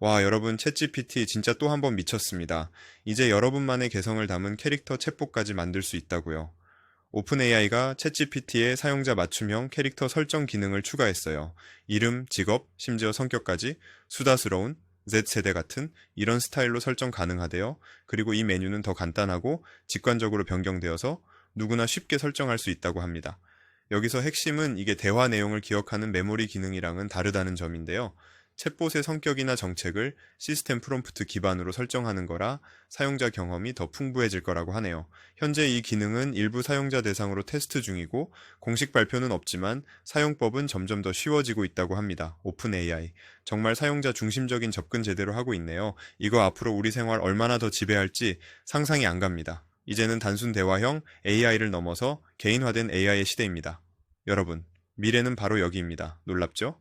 와, 여러분, 챗GPT 진짜 또 한 번 미쳤습니다. 이제 여러분만의 개성을 담은 캐릭터 챗봇까지 만들 수 있다고요. 오픈AI가 챗GPT의 사용자 맞춤형 캐릭터 설정 기능을 추가했어요. 이름, 직업, 심지어 성격까지 수다스러운 Z세대 같은 이런 스타일로 설정 가능하대요. 그리고 이 메뉴는 더 간단하고 직관적으로 변경되어서 누구나 쉽게 설정할 수 있다고 합니다. 여기서 핵심은 이게 대화 내용을 기억하는 메모리 기능이랑은 다르다는 점인데요. 챗봇의 성격이나 정책을 시스템 프롬프트 기반으로 설정하는 거라 사용자 경험이 더 풍부해질 거라고 하네요. 현재 이 기능은 일부 사용자 대상으로 테스트 중이고 공식 발표는 없지만 사용법은 점점 더 쉬워지고 있다고 합니다. 오픈 AI. 정말 사용자 중심적인 접근 제대로 하고 있네요. 이거 앞으로 우리 생활 얼마나 더 지배할지 상상이 안 갑니다. 이제는 단순 대화형 AI를 넘어서 개인화된 AI의 시대입니다. 여러분, 미래는 바로 여기입니다. 놀랍죠?